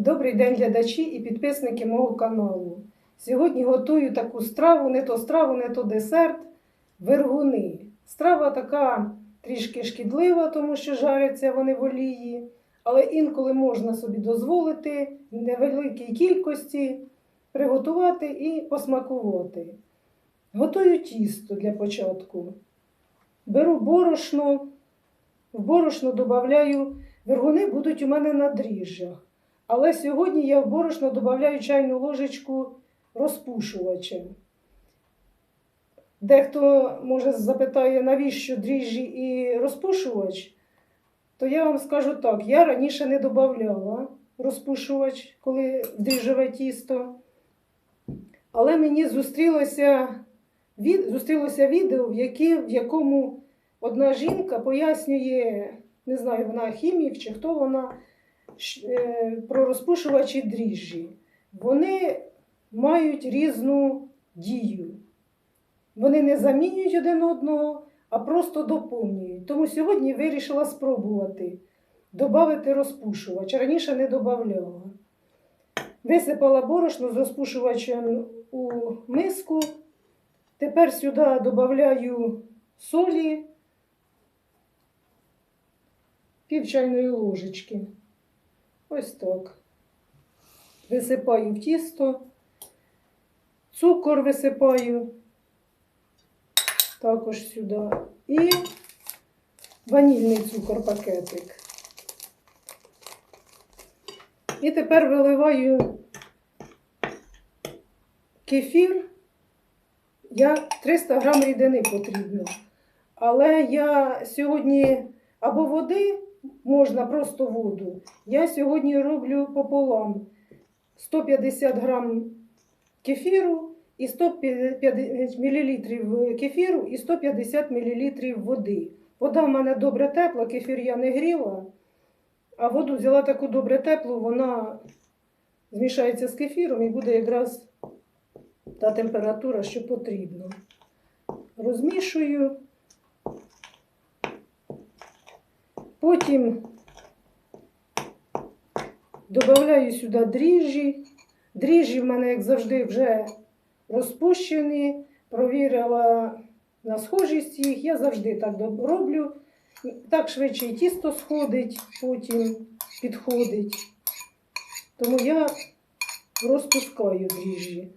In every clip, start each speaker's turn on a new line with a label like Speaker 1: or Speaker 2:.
Speaker 1: Добрий день, глядачі і підписники мого каналу. Сьогодні готую таку страву, не то страву, не то десерт вергуни. Страва така трішки шкідлива, тому що жаряться вони в олії, але інколи можна собі дозволити в невеликій кількості приготувати і посмакувати. Готую тісто для початку. Беру борошно, в борошно додаю, вергуни будуть у мене на дріжджах. Але сьогодні я в борошно додаю чайну ложечку розпушувача. Дехто може запитає, навіщо дріжджі і розпушувач, то я вам скажу так: я раніше не додавала розпушувач, коли дріжджове тісто. Але мені зустрілося, від, зустрілося відео, в, яке, в якому одна жінка пояснює, не знаю, вона хімік чи хто вона, про розпушувачі дріжджі. Вони мають різну дію. Вони не замінюють один одного, а просто доповнюють. Тому сьогодні вирішила спробувати додати розпушувач. Раніше не додавала. Висипала борошно з розпушувачем у миску. Тепер сюди додаю солі пів чайної ложечки. Ось так. Висипаю в тісто, цукор висипаю також сюди. І ванільний цукор пакетик. І тепер виливаю кефір. Я 300 грам рідини потрібно. Але я сьогодні або води, можна просто воду. Я сьогодні роблю пополам 150 грам кефіру і 150 мл кефіру і 150 мл води. Вода в мене добре тепла, кефір я не гріла, а воду взяла таку добре теплу, вона змішається з кефіром і буде якраз та температура, що потрібно. Розмішую. Потім додаю сюди дріжджі. Дріжджі в мене, як завжди, вже розпущені. Провірила на схожість їх. Я завжди так роблю. Так швидше і тісто сходить, потім підходить. Тому я розпускаю дріжджі.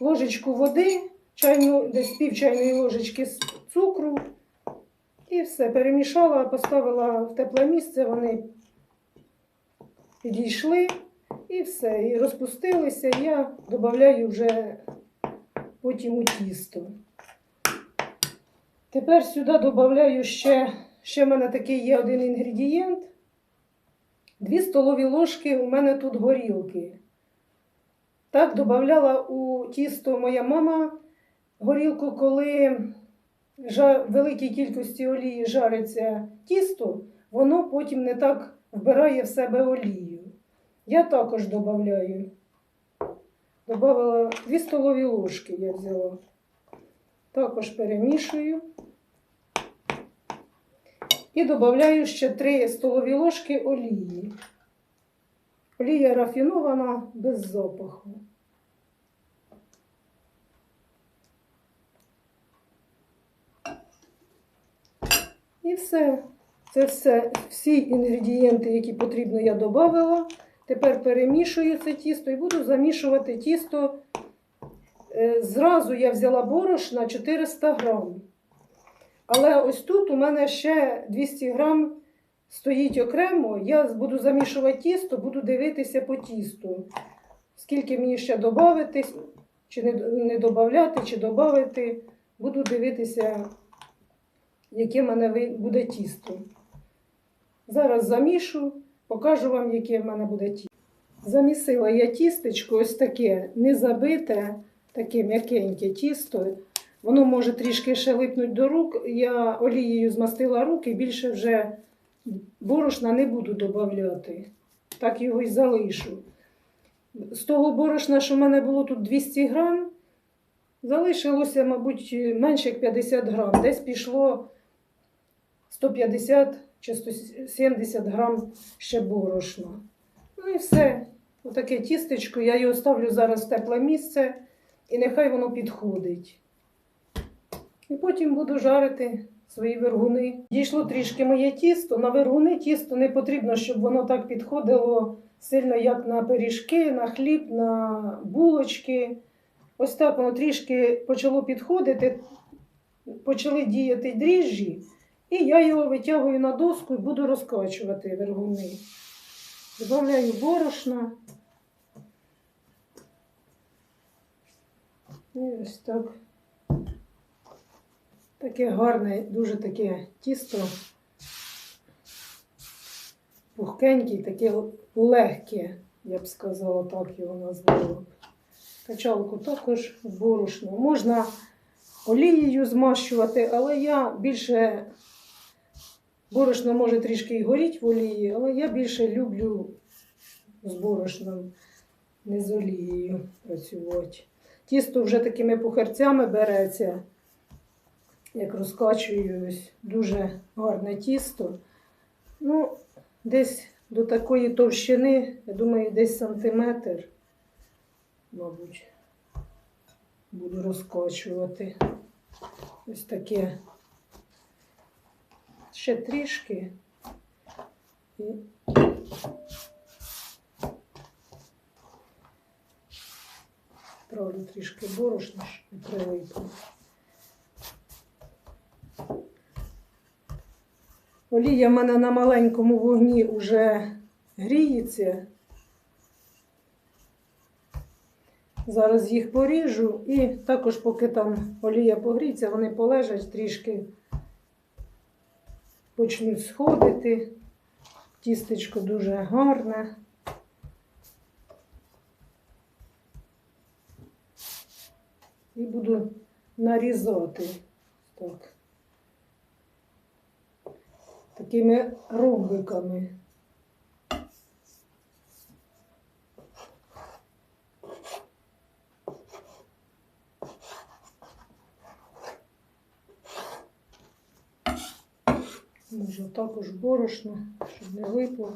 Speaker 1: Ложечку води, чайну, десь пів чайної ложечки цукру. І все, перемішала, поставила в тепле місце, вони підійшли і все. І розпустилися. Я додаю вже потім у тісто. Тепер сюди додаю ще, ще в мене такий є один інгредієнт. Дві столові ложки у мене тут горілки. Так додавала у тісто моя мама горілку, коли в великій кількості олії жариться тісто, воно потім не так вбирає в себе олію. Я також додаю. Добавила 2 столові ложки я взяла. Також перемішую. І додаю ще 3 столові ложки олії. Олія рафінована без запаху. І все. Це все, всі інгредієнти, які потрібно, я додала. Тепер перемішую це тісто і буду замішувати тісто. Е, Зразу я взяла борошна 400 грам. Але ось тут у мене ще 200 грам стоїть окремо. Я буду замішувати тісто, буду дивитися по тісту. Скільки мені ще додати, чи не, додати, чи додати. Буду дивитися, яке в мене буде тісто. Зараз замішу, покажу вам, яке в мене буде тісто. Замісила я тістечко, ось таке не забите, таке м'якеньке тісто. Воно може трішки ще липнути до рук. Я олією змастила руки, більше вже борошна не буду додавати. Так його й залишу. З того борошна, що в мене було тут 200 грам, залишилося, мабуть, менше як 50 грам. Десь пішло 150 чи 170 грам ще борошна. Ну і все. Отаке тістечко, я його ставлю зараз в тепле місце і нехай воно підходить. І потім буду жарити свої вергуни. Дійшло трішки моє тісто. На вергуни тісто не потрібно, щоб воно так підходило сильно, як на пиріжки, на хліб, на булочки. Ось так воно трішки почало підходити, почали діяти дріжджі, і я його витягую на доску і буду розкачувати вергуни. Добавляю борошна. І ось так. Таке гарне, дуже таке тісто. Пухкеньке, таке легке, я б сказала, так його назвала. Качалку також борошно. Можна олією змащувати, але я більше борошно може трішки і горіть в олії, але я більше люблю з борошном, не з олією працювати. Тісто вже такими пухарцями береться, як розкачую, ось дуже гарне тісто. Ну, десь до такої товщини, я думаю, десь сантиметр, мабуть, буду розкачувати. Ось таке. Ще трішки. І Правда, трішки борошна ж не прилипло. Олія в мене на маленькому вогні вже гріється. Зараз їх поріжу і також, поки там олія погріється, вони полежать трішки, почнуть сходити. Тістечко дуже гарне. І буду нарізати так. Такими ромбиками. Може також борошно, щоб не випло.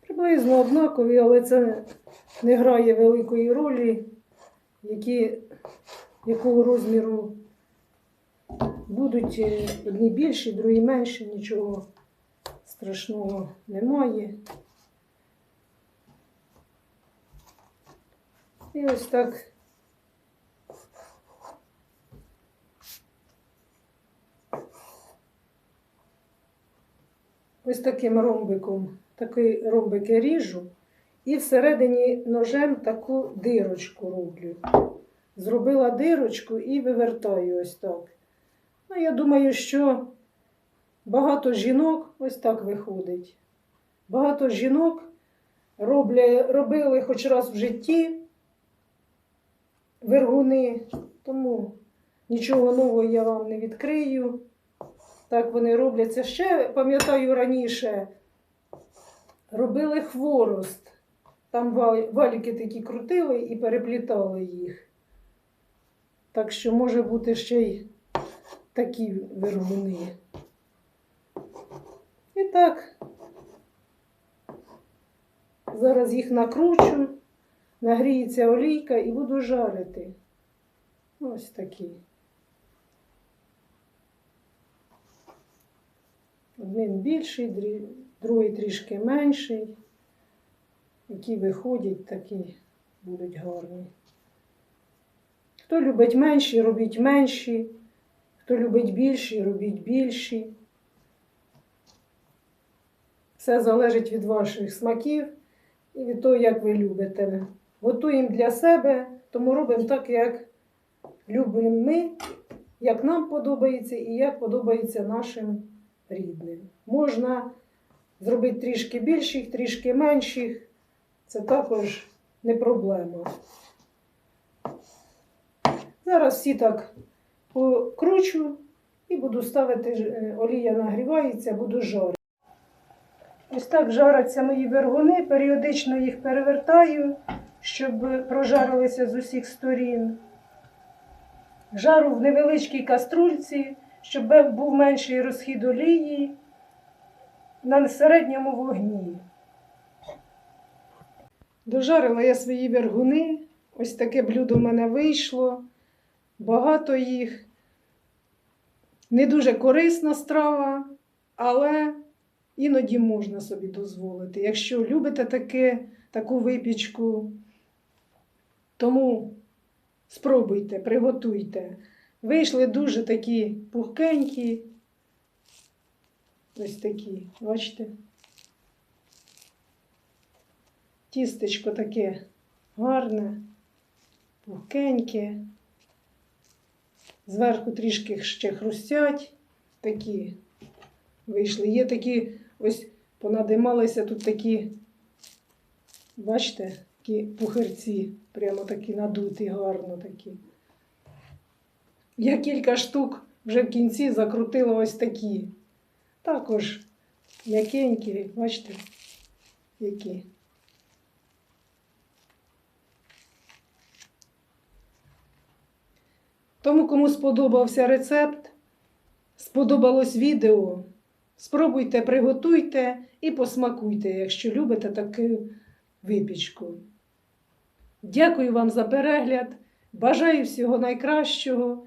Speaker 1: Приблизно однакові, але це не грає великої ролі, які, якого розміру будуть е, одні більші, другі менші, нічого страшного немає. І ось так. Ось таким ромбиком, такий ромбик я ріжу, і всередині ножем таку дирочку роблю. Зробила дирочку і вивертаю ось так. Ну, я думаю, що багато жінок ось так виходить. Багато жінок роблять, робили хоч раз в житті вергуни, тому нічого нового я вам не відкрию. Так вони робляться. Ще пам'ятаю раніше робили хворост. Там валіки такі крутили і переплітали їх. Так що може бути ще й такі виробини. І так, зараз їх накручу, нагріється олійка і буду жарити. Ось такі. Один більший, другий трішки менший. Які виходять, такі будуть гарні. Хто любить менші, робіть менші. Хто любить більші, робіть більші. Все залежить від ваших смаків і від того, як ви любите. Готуємо для себе, тому робимо так, як любимо ми, як нам подобається і як подобається нашим рідним. Можна зробити трішки більших, трішки менших. Це також не проблема. Зараз всі так покручу і буду ставити, е, олія нагрівається, буду жарити. Ось так жаряться мої вергуни, періодично їх перевертаю, щоб прожарилися з усіх сторін. Жару в невеличкій каструльці, щоб був менший розхід олії на середньому вогні. Дожарила я свої вергуни. Ось таке блюдо в мене вийшло. Багато їх. Не дуже корисна страва, але іноді можна собі дозволити. Якщо любите таке, таку випічку, тому спробуйте, приготуйте. Вийшли дуже такі пухкенькі. Ось такі, бачите? Тістечко таке гарне, пухкеньке. Зверху трішки ще хрустять. Такі вийшли. Є такі, ось понадималися тут такі, бачите, такі пухирці, прямо такі надуті, гарно такі. Я кілька штук вже в кінці закрутила ось такі. Також м'якенькі, бачите, які. Тому, кому сподобався рецепт, сподобалось відео, спробуйте, приготуйте і посмакуйте, якщо любите таку випічку. Дякую вам за перегляд. Бажаю всього найкращого